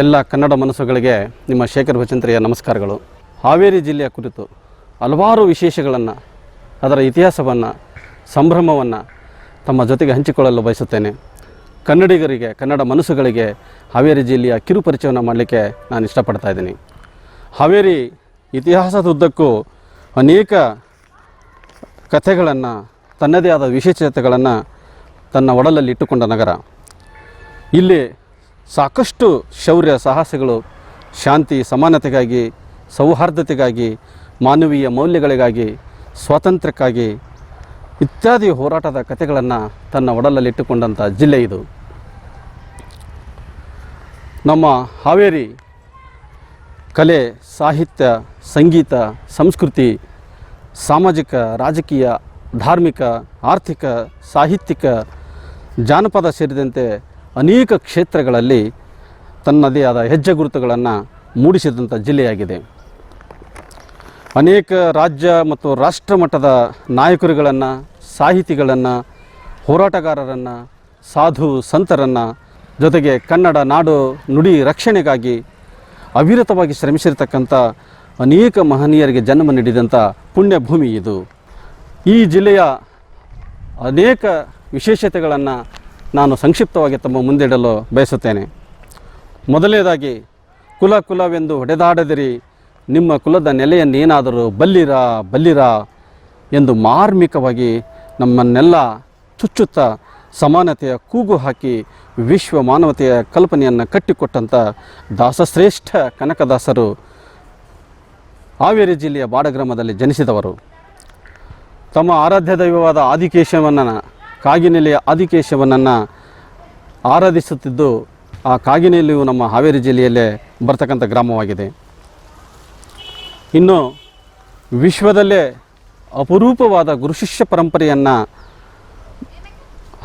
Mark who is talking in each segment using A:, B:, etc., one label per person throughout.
A: ಎಲ್ಲ ಕನ್ನಡ ಮನಸ್ಸುಗಳಿಗೆ ನಿಮ್ಮ ಶೇಖರ್ ಭಚಂತ್ರಿಯ ನಮಸ್ಕಾರಗಳು. ಹಾವೇರಿ ಜಿಲ್ಲೆಯ ಕುರಿತು ಹಲವಾರು ವಿಶೇಷಗಳನ್ನು, ಅದರ ಇತಿಹಾಸವನ್ನು, ಸಂಭ್ರಮವನ್ನು ತಮ್ಮ ಜೊತೆಗೆ ಹಂಚಿಕೊಳ್ಳಲು ಬಯಸುತ್ತೇನೆ. ಕನ್ನಡಿಗರಿಗೆ, ಕನ್ನಡ ಮನಸ್ಸುಗಳಿಗೆ ಹಾವೇರಿ ಜಿಲ್ಲೆಯ ಕಿರು ಪರಿಚಯವನ್ನು ಮಾಡಲಿಕ್ಕೆ ನಾನು ಇಷ್ಟಪಡ್ತಾ ಇದ್ದೀನಿ. ಹಾವೇರಿ ಇತಿಹಾಸದ ಉದ್ದಕ್ಕೂ ಅನೇಕ ಕಥೆಗಳನ್ನು, ತನ್ನದೇ ಆದ ವಿಶೇಷತೆಗಳನ್ನು ತನ್ನ ಒಡಲಲ್ಲಿ ಇಟ್ಟುಕೊಂಡ ನಗರ. ಇಲ್ಲಿ ಸಾಕಷ್ಟು ಶೌರ್ಯ, ಸಾಹಸಗಳು, ಶಾಂತಿ, ಸಮಾನತೆಗಾಗಿ, ಸೌಹಾರ್ದತೆಗಾಗಿ, ಮಾನವೀಯ ಮೌಲ್ಯಗಳಿಗಾಗಿ, ಸ್ವಾತಂತ್ರ್ಯಕ್ಕಾಗಿ ಇತ್ಯಾದಿ ಹೋರಾಟದ ಕಥೆಗಳನ್ನು ತನ್ನ ಒಡಲಲ್ಲಿಟ್ಟುಕೊಂಡಂಥ ಜಿಲ್ಲೆ ಇದು. ನಮ್ಮ ಹಾವೇರಿ ಕಲೆ, ಸಾಹಿತ್ಯ, ಸಂಗೀತ, ಸಂಸ್ಕೃತಿ, ಸಾಮಾಜಿಕ, ರಾಜಕೀಯ, ಧಾರ್ಮಿಕ, ಆರ್ಥಿಕ, ಸಾಹಿತ್ಯಿಕ ಜಾನಪದ ಸೇರಿದಂತೆ ಅನೇಕ ಕ್ಷೇತ್ರಗಳಲ್ಲಿ ತನ್ನದೇ ಆದ ಹೆಜ್ಜೆ ಗುರುತುಗಳನ್ನು ಮೂಡಿಸಿದಂಥ ಜಿಲ್ಲೆಯಾಗಿದೆ. ಅನೇಕ ರಾಜ್ಯ ಮತ್ತು ರಾಷ್ಟ್ರ ಮಟ್ಟದ ನಾಯಕರುಗಳನ್ನು, ಸಾಹಿತಿಗಳನ್ನು, ಹೋರಾಟಗಾರರನ್ನು, ಸಾಧು ಸಂತರನ್ನು ಜೊತೆಗೆ ಕನ್ನಡ ನಾಡು ನುಡಿ ರಕ್ಷಣೆಗಾಗಿ ಅವಿರತವಾಗಿ ಶ್ರಮಿಸಿರ್ತಕ್ಕಂಥ ಅನೇಕ ಮಹನೀಯರಿಗೆ ಜನ್ಮ ನೀಡಿದಂಥ ಪುಣ್ಯಭೂಮಿ ಇದು. ಈ ಜಿಲ್ಲೆಯ ಅನೇಕ ವಿಶೇಷತೆಗಳನ್ನು ನಾನು ಸಂಕ್ಷಿಪ್ತವಾಗಿ ತಮ್ಮ ಮುಂದಿಡಲು ಬಯಸುತ್ತೇನೆ. ಮೊದಲನೇದಾಗಿ, ಕುಲ ಕುಲವೆಂದು ಹೊಡೆದಾಡದಿರಿ, ನಿಮ್ಮ ಕುಲದ ನೆಲೆಯನ್ನೇನಾದರೂ ಬಲ್ಲಿರ ಬಲ್ಲಿರ ಎಂದು ಮಾರ್ಮಿಕವಾಗಿ ನಮ್ಮನ್ನೆಲ್ಲ ಚುಚ್ಚುತ್ತಾ ಸಮಾನತೆಯ ಕೂಗು ಹಾಕಿ ವಿಶ್ವ ಮಾನವತೆಯ ಕಲ್ಪನೆಯನ್ನು ಕಟ್ಟಿಕೊಟ್ಟಂಥ ದಾಸಶ್ರೇಷ್ಠ ಕನಕದಾಸರು ಹಾವೇರಿ ಜಿಲ್ಲೆಯ ಬಾಡಗ್ರಾಮದಲ್ಲಿ ಜನಿಸಿದವರು. ತಮ್ಮ ಆರಾಧ್ಯ ದೈವವಾದ ಆದಿಕೇಶವನನ್ನು ಕಾಗಿನೆಲೆಯ ಆದಿಕೇಶವನನ್ನು ಆರಾಧಿಸುತ್ತಿದ್ದು ಆ ಕಾಗಿನೆಲೆಯು ನಮ್ಮ ಹಾವೇರಿ ಜಿಲ್ಲೆಯಲ್ಲೇ ಬರ್ತಕ್ಕಂಥ ಗ್ರಾಮವಾಗಿದೆ. ಇನ್ನು ವಿಶ್ವದಲ್ಲೇ ಅಪರೂಪವಾದ ಗುರುಶಿಷ್ಯ ಪರಂಪರೆಯನ್ನು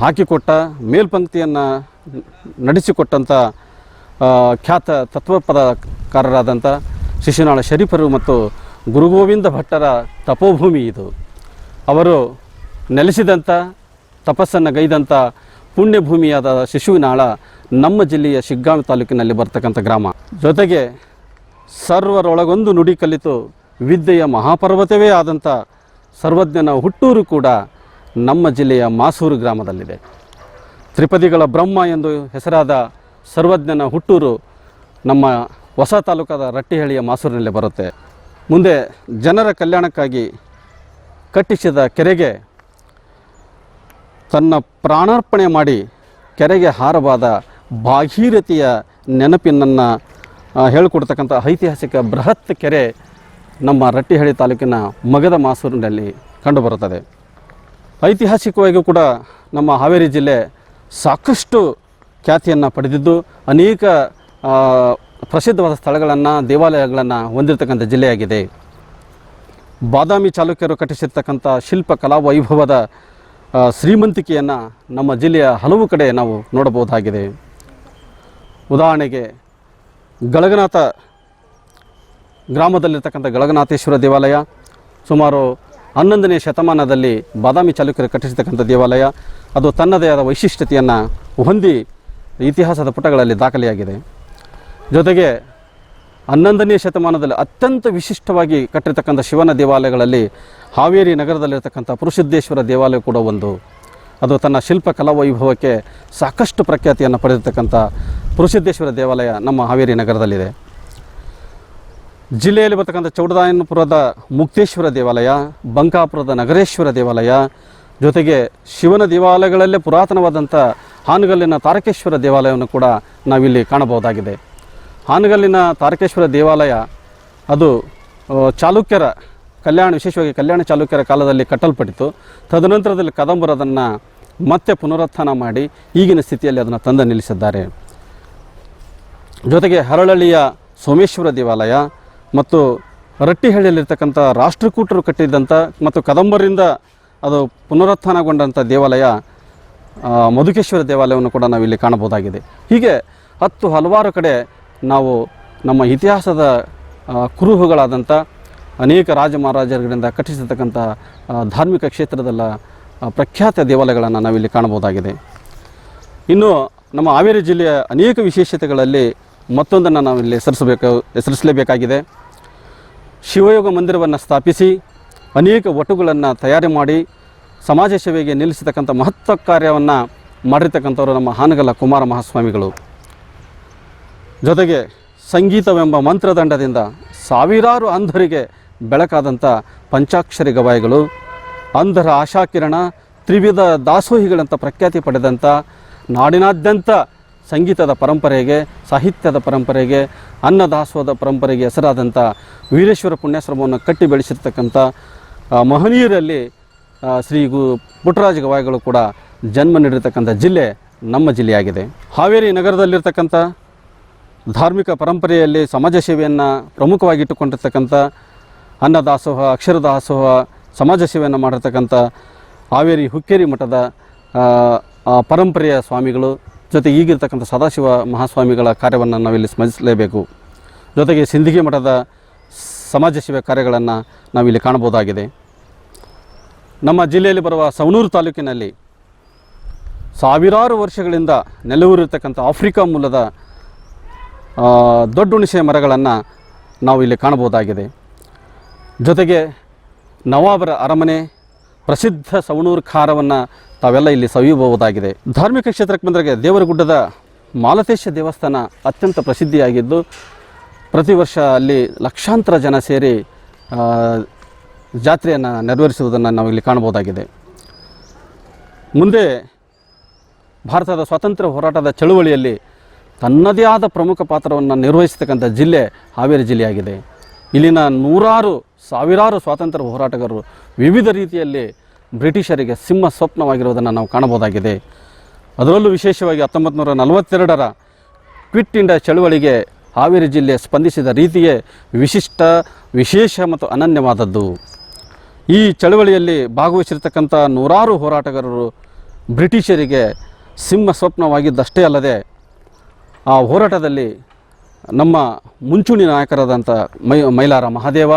A: ಹಾಕಿಕೊಟ್ಟ, ಮೇಲ್ಪಂಕ್ತಿಯನ್ನು ನಡೆಸಿಕೊಟ್ಟಂಥ ಖ್ಯಾತ ತತ್ವಪದಕಾರರಾದಂಥ ಶಿಶುನಾಳ ಶರೀಫರು ಮತ್ತು ಗುರುಗೋವಿಂದ ಭಟ್ಟರ ತಪೋಭೂಮಿ ಇದು. ಅವರು ನೆಲೆಸಿದಂಥ ತಪಸ್ಸನ್ನು ಗೈದಂಥ ಪುಣ್ಯಭೂಮಿಯಾದ ಶಿಶುವಿನಾಳ ನಮ್ಮ ಜಿಲ್ಲೆಯ ಶಿಗ್ಗಾಂವಿ ತಾಲೂಕಿನಲ್ಲಿ ಬರ್ತಕ್ಕಂಥ ಗ್ರಾಮ. ಜೊತೆಗೆ ಸರ್ವರೊಳಗೊಂದು ನುಡಿ ಕಲಿತು ವಿದ್ಯೆಯ ಮಹಾಪರ್ವತವೇ ಆದಂಥ ಸರ್ವಜ್ಞನ ಹುಟ್ಟೂರು ಕೂಡ ನಮ್ಮ ಜಿಲ್ಲೆಯ ಮಾಸೂರು ಗ್ರಾಮದಲ್ಲಿದೆ. ತ್ರಿಪದಿಗಳ ಬ್ರಹ್ಮ ಎಂದು ಹೆಸರಾದ ಸರ್ವಜ್ಞನ ಹುಟ್ಟೂರು ನಮ್ಮ ಹೊಸ ತಾಲೂಕಾದ ರಟ್ಟಿಹಳ್ಳಿಯ ಮಾಸೂರಿನಲ್ಲಿ ಬರುತ್ತೆ. ಮುಂದೆ ಜನರ ಕಲ್ಯಾಣಕ್ಕಾಗಿ ಕಟ್ಟಿಸಿದ ಕೆರೆಗೆ ತನ್ನ ಪ್ರಾಣಾರ್ಪಣೆ ಮಾಡಿ ಕೆರೆಗೆ ಹಾರವಾದ ಭಾಗೀರಥಿಯ ನೆನಪಿನನ್ನು ಹೇಳಿಕೊಡ್ತಕ್ಕಂಥ ಐತಿಹಾಸಿಕ ಬೃಹತ್ ಕೆರೆ ನಮ್ಮ ರಟ್ಟಿಹಳ್ಳಿ ತಾಲೂಕಿನ ಮಗದ ಮಾಸೂರಿನಲ್ಲಿ ಕಂಡುಬರುತ್ತದೆ. ಐತಿಹಾಸಿಕವಾಗಿ ಕೂಡ ನಮ್ಮ ಹಾವೇರಿ ಜಿಲ್ಲೆ ಸಾಕಷ್ಟು ಖ್ಯಾತಿಯನ್ನು ಪಡೆದಿದ್ದು, ಅನೇಕ ಪ್ರಸಿದ್ಧವಾದ ಸ್ಥಳಗಳನ್ನು, ದೇವಾಲಯಗಳನ್ನು ಹೊಂದಿರತಕ್ಕಂಥ ಜಿಲ್ಲೆಯಾಗಿದೆ. ಬಾದಾಮಿ ಚಾಲುಕ್ಯರು ಕಟ್ಟಿಸಿರ್ತಕ್ಕಂಥ ಶಿಲ್ಪ ಕಲಾ ವೈಭವದ ಶ್ರೀಮಂತಿಕೆಯನ್ನು ನಮ್ಮ ಜಿಲ್ಲೆಯ ಹಲವು ಕಡೆ ನಾವು ನೋಡಬಹುದಾಗಿದೆ. ಉದಾಹರಣೆಗೆ, ಗಳಗನಾಥ ಗ್ರಾಮದಲ್ಲಿರ್ತಕ್ಕಂಥ ಗಳಗನಾಥೇಶ್ವರ ದೇವಾಲಯ, ಸುಮಾರು ಹನ್ನೊಂದನೇ ಶತಮಾನದಲ್ಲಿ ಬಾದಾಮಿ ಚಾಲುಕ್ಯರು ಕಟ್ಟಿಸಿರ್ತಕ್ಕಂಥ ದೇವಾಲಯ, ಅದು ತನ್ನದೇ ಆದ ವೈಶಿಷ್ಟ್ಯತೆಯನ್ನು ಹೊಂದಿ ಇತಿಹಾಸದ ಪುಟಗಳಲ್ಲಿ ದಾಖಲೆಯಾಗಿದೆ. ಜೊತೆಗೆ ಹನ್ನೊಂದನೇ ಶತಮಾನದಲ್ಲಿ ಅತ್ಯಂತ ವಿಶಿಷ್ಟವಾಗಿ ಕಟ್ಟಿರ್ತಕ್ಕಂಥ ಶಿವನ ದೇವಾಲಯಗಳಲ್ಲಿ ಹಾವೇರಿ ನಗರದಲ್ಲಿರ್ತಕ್ಕಂಥ ಪುರುಷಿದ್ದೇಶ್ವರ ದೇವಾಲಯ ಕೂಡ ಒಂದು. ಅದು ತನ್ನ ಶಿಲ್ಪ ಕಲಾ ವೈಭವಕ್ಕೆ ಸಾಕಷ್ಟು ಪ್ರಖ್ಯಾತಿಯನ್ನು ಪಡೆದಿರ್ತಕ್ಕಂಥ ಪುರುಷಿದ್ದೇಶ್ವರ ದೇವಾಲಯ ನಮ್ಮ ಹಾವೇರಿ ನಗರದಲ್ಲಿದೆ. ಜಿಲ್ಲೆಯಲ್ಲಿ ಬರ್ತಕ್ಕಂಥ ಚೌಡದಾಯನಪುರದ ಮುಕ್ತೇಶ್ವರ ದೇವಾಲಯ, ಬಂಕಾಪುರದ ನಗರೇಶ್ವರ ದೇವಾಲಯ, ಜೊತೆಗೆ ಶಿವನ ದೇವಾಲಯಗಳಲ್ಲೇ ಪುರಾತನವಾದಂಥ ಹಾನಗಲ್ಲಿನ ತಾರಕೇಶ್ವರ ದೇವಾಲಯವನ್ನು ಕೂಡ ನಾವಿಲ್ಲಿ ಕಾಣಬಹುದಾಗಿದೆ. ಹಾನಗಲ್ಲಿನ ತಾರಕೇಶ್ವರ ದೇವಾಲಯ, ಅದು ಚಾಲುಕ್ಯರ ಕಲ್ಯಾಣ, ವಿಶೇಷವಾಗಿ ಕಲ್ಯಾಣ ಚಾಲುಕ್ಯರ ಕಾಲದಲ್ಲಿ ಕಟ್ಟಲ್ಪಟ್ಟಿತು ತದನಂತರದಲ್ಲಿ ಕದಂಬರು ಅದನ್ನು ಮತ್ತೆ ಪುನರುತ್ಥಾನ ಮಾಡಿ ಈಗಿನ ಸ್ಥಿತಿಯಲ್ಲಿ ಅದನ್ನು ತಂದು ನಿಲ್ಲಿಸಿದ್ದಾರೆ. ಜೊತೆಗೆ ಹರಳಳ್ಳಿಯ ಸೋಮೇಶ್ವರ ದೇವಾಲಯ ಮತ್ತು ರಟ್ಟಿಹಳ್ಳಿಯಲ್ಲಿರ್ತಕ್ಕಂಥ ರಾಷ್ಟ್ರಕೂಟರು ಕಟ್ಟಿದ್ದಂಥ ಮತ್ತು ಕದಂಬರಿಂದ ಅದು ಪುನರುತ್ಥಾನಗೊಂಡಂಥ ದೇವಾಲಯ ಮಧುಕೇಶ್ವರ ದೇವಾಲಯವನ್ನು ಕೂಡ ನಾವಿಲ್ಲಿ ಕಾಣಬಹುದಾಗಿದೆ. ಹೀಗೆ ಹತ್ತು ಹಲವಾರು ಕಡೆ ನಾವು ನಮ್ಮ ಇತಿಹಾಸದ ಕುರುಹುಗಳಾದಂಥ ಅನೇಕ ರಾಜ ಮಹಾರಾಜರುಗಳಿಂದ ಕಟ್ಟಿಸಿರ್ತಕ್ಕಂಥ ಧಾರ್ಮಿಕ ಕ್ಷೇತ್ರದಲ್ಲ ಪ್ರಖ್ಯಾತ ದೇವಾಲಯಗಳನ್ನು ನಾವಿಲ್ಲಿ ಕಾಣಬಹುದಾಗಿದೆ. ಇನ್ನು ನಮ್ಮ ಹಾವೇರಿ ಜಿಲ್ಲೆಯ ಅನೇಕ ವಿಶೇಷತೆಗಳಲ್ಲಿ ಮತ್ತೊಂದನ್ನು ನಾವಿಲ್ಲಿ ಹೆಸರಿಸಬೇಕು, ಹೆಸರಿಸಲೇಬೇಕಾಗಿದೆ. ಶಿವಯೋಗ ಮಂದಿರವನ್ನು ಸ್ಥಾಪಿಸಿ, ಅನೇಕ ಒಟುಗಳನ್ನು ತಯಾರಿ ಮಾಡಿ ಸಮಾಜ ಸೇವೆಗೆ ನಿಲ್ಲಿಸತಕ್ಕಂಥ ಮಹತ್ವ ಕಾರ್ಯವನ್ನು ಮಾಡಿರ್ತಕ್ಕಂಥವ್ರು ನಮ್ಮ ಹಾನಗಲ್ಲ ಕುಮಾರ ಮಹಾಸ್ವಾಮಿಗಳು. ಜೊತೆಗೆ ಸಂಗೀತವೆಂಬ ಮಂತ್ರದಂಡದಿಂದ ಸಾವಿರಾರು ಅಂಧರಿಗೆ ಬೆಳಕಾದಂಥ ಪಂಚಾಕ್ಷರಿ ಗವಾಯಿಗಳು, ಅಂಧರ ಆಶಾಕಿರಣ, ತ್ರಿವಿಧ ದಾಸೋಹಿಗಳಂತ ಪ್ರಖ್ಯಾತಿ ಪಡೆದಂಥ ನಾಡಿನಾದ್ಯಂತ ಸಂಗೀತದ ಪರಂಪರೆಗೆ, ಸಾಹಿತ್ಯದ ಪರಂಪರೆಗೆ, ಅನ್ನದಾಸೋಹದ ಪರಂಪರೆಗೆ ಹೆಸರಾದಂಥ ವೀರೇಶ್ವರ ಪುಣ್ಯಾಶ್ರಮವನ್ನು ಕಟ್ಟಿ ಬೆಳೆಸಿರ್ತಕ್ಕಂಥ ಮಹನೀಯರಲ್ಲಿ ಶ್ರೀ ಗು, ಪುಟ್ಟರಾಜ ಗವಾಯಿಗಳು ಕೂಡ ಜನ್ಮ ನೀಡಿರ್ತಕ್ಕಂಥ ಜಿಲ್ಲೆ ನಮ್ಮ ಜಿಲ್ಲೆಯಾಗಿದೆ. ಹಾವೇರಿ ನಗರದಲ್ಲಿರ್ತಕ್ಕಂಥ ಧಾರ್ಮಿಕ ಪರಂಪರೆಯಲ್ಲಿ ಸಮಾಜ ಸೇವೆಯನ್ನು ಪ್ರಮುಖವಾಗಿಟ್ಟುಕೊಂಡಿರ್ತಕ್ಕಂಥ ಅನ್ನದಾಸೋಹ, ಅಕ್ಷರದಾಸೋಹ, ಸಮಾಜ ಸೇವೆಯನ್ನು ಮಾಡಿರ್ತಕ್ಕಂಥ ಹಾವೇರಿ ಹುಕ್ಕೇರಿ ಮಠದ ಪರಂಪರೆಯ ಸ್ವಾಮಿಗಳು, ಜೊತೆ ಈಗಿರ್ತಕ್ಕಂಥ ಸದಾಶಿವ ಮಹಾಸ್ವಾಮಿಗಳ ಕಾರ್ಯವನ್ನು ನಾವಿಲ್ಲಿ ಸ್ಮರಿಸಲೇಬೇಕು. ಜೊತೆಗೆ ಸಿಂಧಿಗೆ ಮಠದ ಸಮಾಜ ಸೇವೆ ಕಾರ್ಯಗಳನ್ನು ನಾವಿಲ್ಲಿ ಕಾಣಬಹುದಾಗಿದೆ. ನಮ್ಮ ಜಿಲ್ಲೆಯಲ್ಲಿ ಬರುವ ಸವಣೂರು ತಾಲೂಕಿನಲ್ಲಿ ಸಾವಿರಾರು ವರ್ಷಗಳಿಂದ ನೆಲೆಯೂರಿರ್ತಕ್ಕಂಥ ಆಫ್ರಿಕಾ ಮೂಲದ ದೊಡ್ಡ ಹುಣಸೆ ಮರಗಳನ್ನು ನಾವು ಇಲ್ಲಿ ಕಾಣಬಹುದಾಗಿದೆ. ಜೊತೆಗೆ ನವಾಬರ ಅರಮನೆ ಪ್ರಸಿದ್ಧ ಸವಣೂರು ಖಾರವನ್ನು ತಾವೆಲ್ಲ ಇಲ್ಲಿ ಸವಿಯಬಹುದಾಗಿದೆ. ಧಾರ್ಮಿಕ ಕ್ಷೇತ್ರಕ್ಕೆ ಬಂದರೆ ದೇವರಗುಡ್ಡದ ಮಾಲತೇಶ ದೇವಸ್ಥಾನ ಅತ್ಯಂತ ಪ್ರಸಿದ್ಧಿಯಾಗಿದ್ದು, ಪ್ರತಿ ವರ್ಷ ಅಲ್ಲಿ ಲಕ್ಷಾಂತರ ಜನ ಸೇರಿ ಜಾತ್ರೆಯನ್ನು ನೆರವೇರಿಸುವುದನ್ನು ನಾವು ಇಲ್ಲಿ ಕಾಣಬಹುದಾಗಿದೆ. ಮುಂದೆ ಭಾರತದ ಸ್ವಾತಂತ್ರ್ಯ ಹೋರಾಟದ ಚಳುವಳಿಯಲ್ಲಿ ತನ್ನದೇ ಆದ ಪ್ರಮುಖ ಪಾತ್ರವನ್ನು ನಿರ್ವಹಿಸತಕ್ಕಂಥ ಜಿಲ್ಲೆ ಹಾವೇರಿ ಜಿಲ್ಲೆಯಾಗಿದೆ. ಇಲ್ಲಿನ ನೂರಾರು, ಸಾವಿರಾರು ಸ್ವಾತಂತ್ರ್ಯ ಹೋರಾಟಗಾರರು ವಿವಿಧ ರೀತಿಯಲ್ಲಿ ಬ್ರಿಟಿಷರಿಗೆ ಸಿಂಹ ಸ್ವಪ್ನವಾಗಿರುವುದನ್ನು ನಾವು ಕಾಣಬಹುದಾಗಿದೆ. ಅದರಲ್ಲೂ ವಿಶೇಷವಾಗಿ ಹತ್ತೊಂಬತ್ತು ನೂರ ನಲವತ್ತೆರಡರ ಕ್ವಿಟ್ ಇಂಡಿಯಾ ಚಳುವಳಿಗೆ ಹಾವೇರಿ ಜಿಲ್ಲೆ ಸ್ಪಂದಿಸಿದ ರೀತಿಯೇ ವಿಶಿಷ್ಟ, ವಿಶೇಷ ಮತ್ತು ಅನನ್ಯವಾದದ್ದು. ಈ ಚಳವಳಿಯಲ್ಲಿ ಭಾಗವಹಿಸಿರ್ತಕ್ಕಂಥ ನೂರಾರು ಹೋರಾಟಗಾರರು ಬ್ರಿಟಿಷರಿಗೆ ಸಿಂಹ ಸ್ವಪ್ನವಾಗಿದ್ದಷ್ಟೇ ಅಲ್ಲದೆ ಆ ಹೋರಾಟದಲ್ಲಿ ನಮ್ಮ ಮುಂಚೂಣಿ ನಾಯಕರಾದಂಥ ಮೈ ಮೈಲಾರ ಮಹಾದೇವ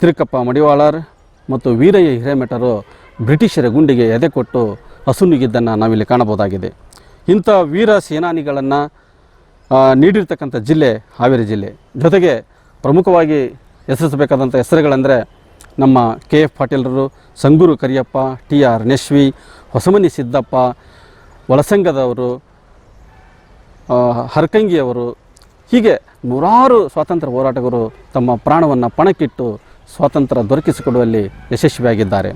A: ತಿರುಕಪ್ಪ ಮಡಿವಾಳರ್ ಮತ್ತು ವೀರಯ್ಯ ಹಿರೇಮಠರು ಬ್ರಿಟಿಷರ ಗುಂಡಿಗೆ ಎದೆ ಕೊಟ್ಟು ಹಸುನಿಗಿದ್ದನ್ನು ನಾವಿಲ್ಲಿ ಕಾಣಬಹುದಾಗಿದೆ. ಇಂಥ ವೀರ ಸೇನಾನಿಗಳನ್ನು ನೀಡಿರ್ತಕ್ಕಂಥ ಜಿಲ್ಲೆ ಹಾವೇರಿ ಜಿಲ್ಲೆ. ಜೊತೆಗೆ ಪ್ರಮುಖವಾಗಿ ಹೆಸರಿಸಬೇಕಾದಂಥ ಹೆಸರುಗಳೆಂದರೆ ನಮ್ಮ ಕೆ ಎಫ್ ಪಾಟೀಲರು ಸಂಗೂರು ಕರಿಯಪ್ಪ ಟಿ ಆರ್ ನೆಶ್ವಿ ಹೊಸಮನಿ ಸಿದ್ದಪ್ಪ ಒಳಸಂಗದವರು ಆ, ಹರಕಂಗಿಯವರು ಹೀಗೆ ನೂರಾರು ಸ್ವಾತಂತ್ರ್ಯ ಹೋರಾಟಗಾರರು ತಮ್ಮ ಪ್ರಾಣವನ್ನು ಪಣಕ್ಕಿಟ್ಟು ಸ್ವಾತಂತ್ರ್ಯ ದೊರಕಿಸಿಕೊಡುವಲ್ಲಿ ಯಶಸ್ವಿಯಾಗಿದ್ದಾರೆ.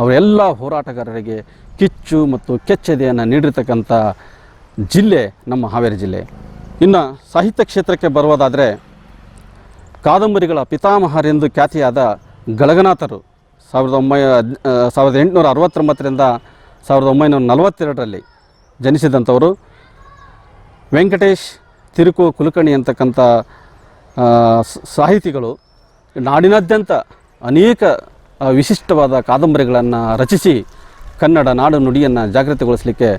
A: ಅವರೆಲ್ಲ ಹೋರಾಟಗಾರರಿಗೆ ಕಿಚ್ಚು ಮತ್ತು ಕೆಚ್ಚೆದೆಯನ್ನು ನೀಡಿರ್ತಕ್ಕಂಥ ಜಿಲ್ಲೆ ನಮ್ಮ ಹಾವೇರಿ ಜಿಲ್ಲೆ. ಇನ್ನು ಸಾಹಿತ್ಯ ಕ್ಷೇತ್ರಕ್ಕೆ ಬರುವುದಾದರೆ ಕಾದಂಬರಿಗಳ ಪಿತಾಮಹರೆಂದು ಖ್ಯಾತಿಯಾದ ಗಳಗನಾಥರು ಸಾವಿರದ ಒಂಬೈ ಸಾವಿರದ ಎಂಟುನೂರ ಅರವತ್ತೊಂಬತ್ತರಿಂದ ಸಾವಿರದ ಒಂಬೈನೂರ ನಲವತ್ತೆರಡರಲ್ಲಿ ಜನಿಸಿದಂಥವರು. ವೆಂಕಟೇಶ್ ತಿರುಕು ಕುಲಕರ್ಣಿ ಅಂತಕ್ಕಂಥ ಸಾಹಿತಿಗಳು ನಾಡಿನಾದ್ಯಂತ ಅನೇಕ ವಿಶಿಷ್ಟವಾದ ಕಾದಂಬರಿಗಳನ್ನು ರಚಿಸಿ ಕನ್ನಡ ನಾಡು ನುಡಿಯನ್ನು ಜಾಗೃತಿಗೊಳಿಸಲಿಕ್ಕೆ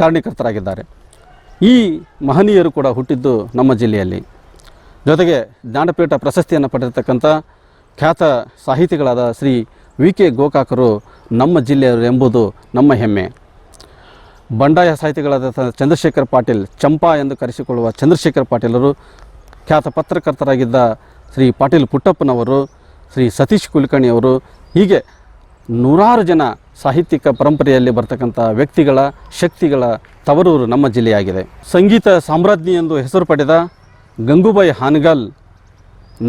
A: ಕಾರಣೀಕರ್ತರಾಗಿದ್ದಾರೆ. ಈ ಮಹನೀಯರು ಕೂಡ ಹುಟ್ಟಿದ್ದು ನಮ್ಮ ಜಿಲ್ಲೆಯಲ್ಲಿ. ಜೊತೆಗೆ ಜ್ಞಾನಪೀಠ ಪ್ರಶಸ್ತಿಯನ್ನು ಪಡೆದಿರ್ತಕ್ಕಂಥ ಖ್ಯಾತ ಸಾಹಿತಿಗಳಾದ ಶ್ರೀ ವಿ ಕೆ ಗೋಕಾಕರು ನಮ್ಮ ಜಿಲ್ಲೆಯವರು ಎಂಬುದು ನಮ್ಮ ಹೆಮ್ಮೆ. ಬಂಡಾಯ ಸಾಹಿತಿಗಳಾದ ಚಂದ್ರಶೇಖರ್ ಪಾಟೀಲ್, ಚಂಪಾ ಎಂದು ಕರೆಸಿಕೊಳ್ಳುವ ಚಂದ್ರಶೇಖರ್ ಪಾಟೀಲರು ಖ್ಯಾತ ಪತ್ರಕರ್ತರಾಗಿದ್ದ ಶ್ರೀ ಪಾಟೀಲ್ ಪುಟ್ಟಪ್ಪನವರು, ಶ್ರೀ ಸತೀಶ್ ಕುಲಕರ್ಣಿಯವರು ಹೀಗೆ ನೂರಾರು ಜನ ಸಾಹಿತ್ಯಿಕ ಪರಂಪರೆಯಲ್ಲಿ ಬರ್ತಕ್ಕಂಥ ವ್ಯಕ್ತಿಗಳ ಶಕ್ತಿಗಳ ತವರೂರು ನಮ್ಮ ಜಿಲ್ಲೆಯಾಗಿದೆ. ಸಂಗೀತ ಸಾಮ್ರಾಜ್ಞಿ ಎಂದು ಹೆಸರು ಪಡೆದ ಗಂಗೂಬಾಯಿ ಹಾನಗಲ್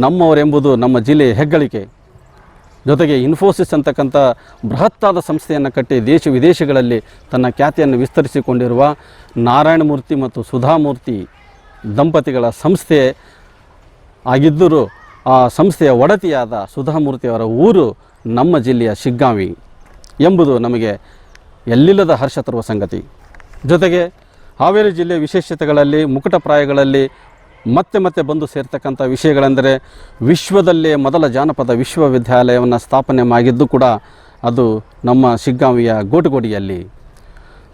A: ನಮ್ಮವರೆಂಬುದು ನಮ್ಮ ಜಿಲ್ಲೆಯ ಹೆಗ್ಗಳಿಕೆ. ಜೊತೆಗೆ ಇನ್ಫೋಸಿಸ್ ಅಂತಕ್ಕಂಥ ಬೃಹತ್ತಾದ ಸಂಸ್ಥೆಯನ್ನು ಕಟ್ಟಿ ದೇಶ ವಿದೇಶಗಳಲ್ಲಿ ತನ್ನ ಖ್ಯಾತಿಯನ್ನು ವಿಸ್ತರಿಸಿಕೊಂಡಿರುವ ನಾರಾಯಣಮೂರ್ತಿ ಮತ್ತು ಸುಧಾಮೂರ್ತಿ ದಂಪತಿಗಳ ಸಂಸ್ಥೆ ಆಗಿದ್ದರೂ ಆ ಸಂಸ್ಥೆಯ ಒಡತಿಯಾದ ಸುಧಾಮೂರ್ತಿಯವರ ಊರು ನಮ್ಮ ಜಿಲ್ಲೆಯ ಶಿಗ್ಗಾಂವಿ ಎಂಬುದು ನಮಗೆ ಎಲ್ಲಿಲ್ಲದ ಹರ್ಷ ತರುವ ಸಂಗತಿ. ಜೊತೆಗೆ ಹಾವೇರಿ ಜಿಲ್ಲೆಯ ವಿಶೇಷತೆಗಳಲ್ಲಿ ಮುಕುಟಪ್ರಾಯಗಳಲ್ಲಿ ಮತ್ತೆ ಮತ್ತೆ ಬಂದು ಸೇರ್ತಕ್ಕಂಥ ವಿಷಯಗಳೆಂದರೆ ವಿಶ್ವದಲ್ಲೇ ಮೊದಲ ಜಾನಪದ ವಿಶ್ವವಿದ್ಯಾಲಯವನ್ನು ಸ್ಥಾಪನೆ ಆಗಿದ್ದು ಕೂಡ ಅದು ನಮ್ಮ ಶಿಗ್ಗಾಂವಿಯ ಗೋಟುಗೋಡಿಯಲ್ಲಿ.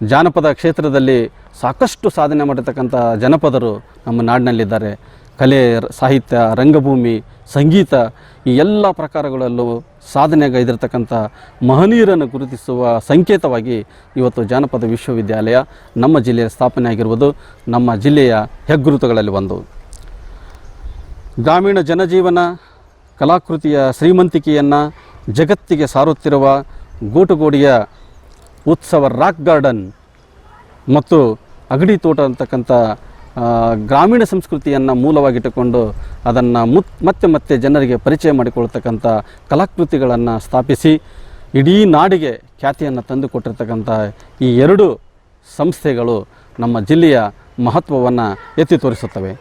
A: ಜಾನಪದ ಕ್ಷೇತ್ರದಲ್ಲಿ ಸಾಕಷ್ಟು ಸಾಧನೆ ಮಾಡಿರ್ತಕ್ಕಂಥ ಜನಪದರು ನಮ್ಮ ನಾಡಿನಲ್ಲಿದ್ದಾರೆ. ಕಲೆ, ಸಾಹಿತ್ಯ, ರಂಗಭೂಮಿ, ಸಂಗೀತ ಈ ಎಲ್ಲ ಪ್ರಕಾರಗಳಲ್ಲೂ ಸಾಧನೆಗೈದಿರ್ತಕ್ಕಂಥ ಮಹನೀಯರನ್ನು ಗುರುತಿಸುವ ಸಂಕೇತವಾಗಿ ಇವತ್ತು ಜಾನಪದ ವಿಶ್ವವಿದ್ಯಾಲಯ ನಮ್ಮ ಜಿಲ್ಲೆಯ ಸ್ಥಾಪನೆ ಆಗಿರುವುದು ನಮ್ಮ ಜಿಲ್ಲೆಯ ಹೆಗ್ಗುರುತುಗಳಲ್ಲಿ ಒಂದು. ಗ್ರಾಮೀಣ ಜನಜೀವನ, ಕಲಾಕೃತಿಯ ಶ್ರೀಮಂತಿಕೆಯನ್ನು ಜಗತ್ತಿಗೆ ಸಾರುತ್ತಿರುವ ಗೋಟುಗೋಡಿಯ ಉತ್ಸವ ರಾಕ್ ಗಾರ್ಡನ್ ಮತ್ತು ಅಗಡಿ ತೋಟ ಅಂತಕ್ಕಂಥ ಗ್ರಾಮೀಣ ಸಂಸ್ಕೃತಿಯನ್ನು ಮೂಲವಾಗಿಟ್ಟುಕೊಂಡು ಅದನ್ನು ಮುತ್, ಮತ್ತೆ ಮತ್ತೆ ಜನರಿಗೆ ಪರಿಚಯ ಮಾಡಿಕೊಳ್ತಕ್ಕಂಥ ಕಲಾಕೃತಿಗಳನ್ನು ಸ್ಥಾಪಿಸಿ ಇಡೀ ನಾಡಿಗೆ ಖ್ಯಾತಿಯನ್ನು ತಂದುಕೊಟ್ಟಿರ್ತಕ್ಕಂಥ ಈ ಎರಡು ಸಂಸ್ಥೆಗಳು ನಮ್ಮ ಜಿಲ್ಲೆಯ ಮಹತ್ವವನ್ನು ಎತ್ತಿ ತೋರಿಸುತ್ತವೆ.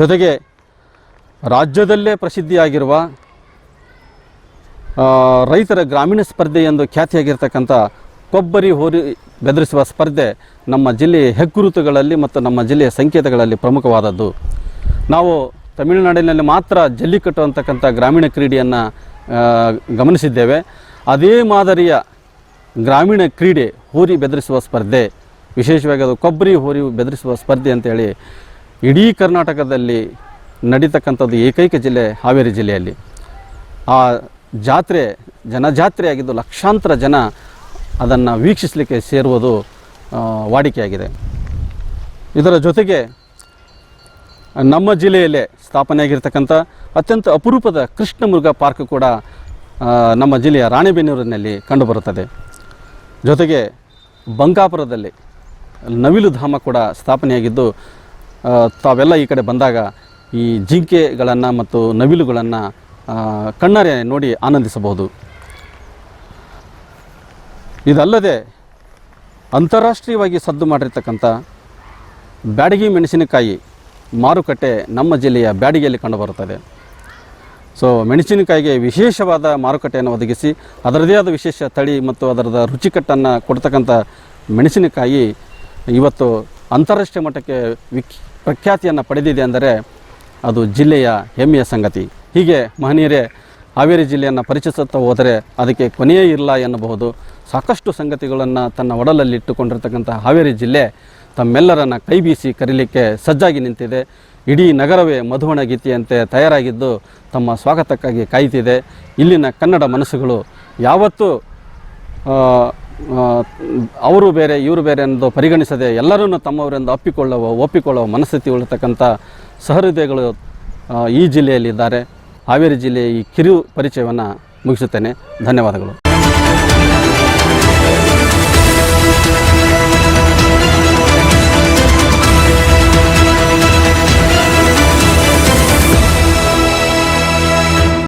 A: ಜೊತೆಗೆ ರಾಜ್ಯದಲ್ಲೇ ಪ್ರಸಿದ್ಧಿಯಾಗಿರುವ ರೈತರ ಗ್ರಾಮೀಣ ಸ್ಪರ್ಧೆ ಎಂದು ಖ್ಯಾತಿಯಾಗಿರ್ತಕ್ಕಂಥ ಕೊಬ್ಬರಿ ಹೋರಿ ಬೆದರಿಸುವ ಸ್ಪರ್ಧೆ ನಮ್ಮ ಜಿಲ್ಲೆಯ ಹೆಗ್ಗುರುತುಗಳಲ್ಲಿ ಮತ್ತು ನಮ್ಮ ಜಿಲ್ಲೆಯ ಸಂಕೇತಗಳಲ್ಲಿ ಪ್ರಮುಖವಾದದ್ದು. ನಾವು ತಮಿಳುನಾಡಿನಲ್ಲಿ ಮಾತ್ರ ಜಲ್ಲಿಕಟ್ಟು ಅಂತಕ್ಕಂಥ ಗ್ರಾಮೀಣ ಕ್ರೀಡೆಯನ್ನು ಗಮನಿಸಿದ್ದೇವೆ. ಅದೇ ಮಾದರಿಯ ಗ್ರಾಮೀಣ ಕ್ರೀಡೆ ಹೋರಿ ಬೆದರಿಸುವ ಸ್ಪರ್ಧೆ. ವಿಶೇಷವಾಗಿ ಅದು ಕೊಬ್ಬರಿ ಹೋರಿ ಬೆದರಿಸುವ ಸ್ಪರ್ಧೆ ಅಂತೇಳಿ ಇಡೀ ಕರ್ನಾಟಕದಲ್ಲಿ ನಡೀತಕ್ಕಂಥದ್ದು ಏಕೈಕ ಜಿಲ್ಲೆ ಹಾವೇರಿ ಜಿಲ್ಲೆಯಲ್ಲಿ. ಆ ಜಾತ್ರೆ, ಜನಜಾತ್ರೆಯಾಗಿದ್ದು ಲಕ್ಷಾಂತರ ಜನ ಅದನ್ನು ವೀಕ್ಷಿಸಲಿಕ್ಕೆ ಸೇರುವುದು ವಾಡಿಕೆಯಾಗಿದೆ. ಇದರ ಜೊತೆಗೆ ನಮ್ಮ ಜಿಲ್ಲೆಯಲ್ಲೇ ಸ್ಥಾಪನೆಯಾಗಿರ್ತಕ್ಕಂಥ ಅತ್ಯಂತ ಅಪರೂಪದ ಕೃಷ್ಣ ಮೃಗ ಪಾರ್ಕ್ ಕೂಡ ನಮ್ಮ ಜಿಲ್ಲೆಯ ರಾಣೆಬೆನ್ನೂರಿನಲ್ಲಿ ಕಂಡುಬರುತ್ತದೆ. ಜೊತೆಗೆ ಬಂಕಾಪುರದಲ್ಲಿ ನವಿಲು ಧಾಮ ಕೂಡ ಸ್ಥಾಪನೆಯಾಗಿದ್ದು ತಾವೆಲ್ಲ ಈ ಕಡೆ ಬಂದಾಗ ಈ ಜಿಂಕೆಗಳನ್ನು ಮತ್ತು ನವಿಲುಗಳನ್ನು ಕಣ್ಣಾರೆ ನೋಡಿ ಆನಂದಿಸಬಹುದು. ಇದಲ್ಲದೆ ಅಂತಾರಾಷ್ಟ್ರೀಯವಾಗಿ ಸದ್ದು ಮಾಡಿರ್ತಕ್ಕಂಥ ಬ್ಯಾಡಗಿ ಮೆಣಸಿನಕಾಯಿ ಮಾರುಕಟ್ಟೆ ನಮ್ಮ ಜಿಲ್ಲೆಯ ಬ್ಯಾಡಗಿಯಲ್ಲಿ ಕಂಡುಬರುತ್ತದೆ. ಸೊ ಮೆಣಸಿನಕಾಯಿಗೆ ವಿಶೇಷವಾದ ಮಾರುಕಟ್ಟೆಯನ್ನು ಒದಗಿಸಿ ಅದರದೇ ಆದ ವಿಶೇಷ ತಳಿ ಮತ್ತು ಅದರದ ರುಚಿಕಟ್ಟನ್ನು ಕೊಡ್ತಕ್ಕಂಥ ಮೆಣಸಿನಕಾಯಿ ಇವತ್ತು ಅಂತಾರಾಷ್ಟ್ರೀಯ ಮಟ್ಟಕ್ಕೆ ವಿಖ್ ಪ್ರಖ್ಯಾತಿಯನ್ನು ಪಡೆದಿದೆ ಅಂದರೆ ಅದು ಜಿಲ್ಲೆಯ ಹೆಮ್ಮೆಯ ಸಂಗತಿ. ಹೀಗೆ ಮಹನೀಯರೇ ಹಾವೇರಿ ಜಿಲ್ಲೆಯನ್ನು ಪರಿಚಯಿಸುತ್ತಾ ಹೋದರೆ ಅದಕ್ಕೆ ಕೊನೆಯೇ ಇಲ್ಲ ಎನ್ನಬಹುದು. ಸಾಕಷ್ಟು ಸಂಗತಿಗಳನ್ನು ತನ್ನ ಒಡಲಲ್ಲಿ ಇಟ್ಟುಕೊಂಡಿರ್ತಕ್ಕಂಥ ಹಾವೇರಿ ಜಿಲ್ಲೆ ತಮ್ಮೆಲ್ಲರನ್ನು ಕೈ ಬೀಸಿ ಕರೀಲಿಕ್ಕೆ ಸಜ್ಜಾಗಿ ನಿಂತಿದೆ. ಇಡೀ ನಗರವೇ ಮಧುವಣ ಗೀತೆಯಂತೆ ತಯಾರಾಗಿದ್ದು ತಮ್ಮ ಸ್ವಾಗತಕ್ಕಾಗಿ ಕಾಯ್ತಿದೆ. ಇಲ್ಲಿನ ಕನ್ನಡ ಮನಸ್ಸುಗಳು ಯಾವತ್ತೂ ಅವರು ಬೇರೆ, ಇವರು ಬೇರೆ ಎಂದು ಪರಿಗಣಿಸದೆ ಎಲ್ಲರನ್ನು ತಮ್ಮವರೆಂದು ಅಪ್ಪಿಕೊಳ್ಳುವ, ಒಪ್ಪಿಕೊಳ್ಳುವ ಮನಸ್ಥಿತಿ ಉಳಿತಕ್ಕಂಥ ಸಹೃದಯಗಳು ಈ ಜಿಲ್ಲೆಯಲ್ಲಿದ್ದಾರೆ. ಹಾವೇರಿ ಜಿಲ್ಲೆಯ ಈ ಕಿರು ಪರಿಚಯವನ್ನು ಮುಗಿಸುತ್ತೇನೆ. ಧನ್ಯವಾದಗಳು.